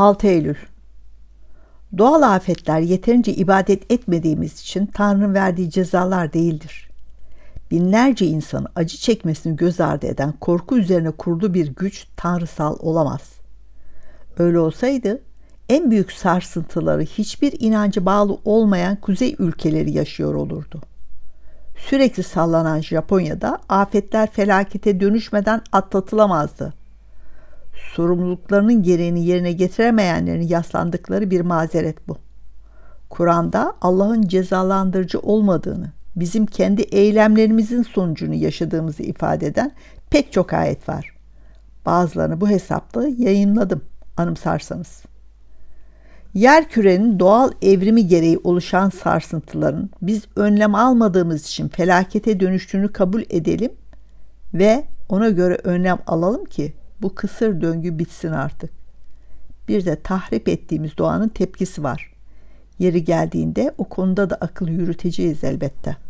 6 Eylül Doğal afetler yeterince ibadet etmediğimiz için Tanrı'nın verdiği cezalar değildir. Binlerce insanın acı çekmesini göz ardı eden korku üzerine kurulu bir güç tanrısal olamaz. Öyle olsaydı en büyük sarsıntıları hiçbir inancı bağlı olmayan kuzey ülkeleri yaşıyor olurdu. Sürekli sallanan Japonya'da afetler felakete dönüşmeden atlatılamazdı. Sorumluluklarının gereğini yerine getiremeyenlerin yaslandıkları bir mazeret bu. Kur'an'da Allah'ın cezalandırıcı olmadığını, bizim kendi eylemlerimizin sonucunu yaşadığımızı ifade eden pek çok ayet var. Bazılarını bu hesapta yayınladım anımsarsanız. Yer kürenin doğal evrimi gereği oluşan sarsıntıların biz önlem almadığımız için felakete dönüştüğünü kabul edelim ve ona göre önlem alalım ki bu kısır döngü bitsin artık. Bir de tahrip ettiğimiz doğanın tepkisi var. Yeri geldiğinde o konuda da akıl yürüteceğiz elbette.''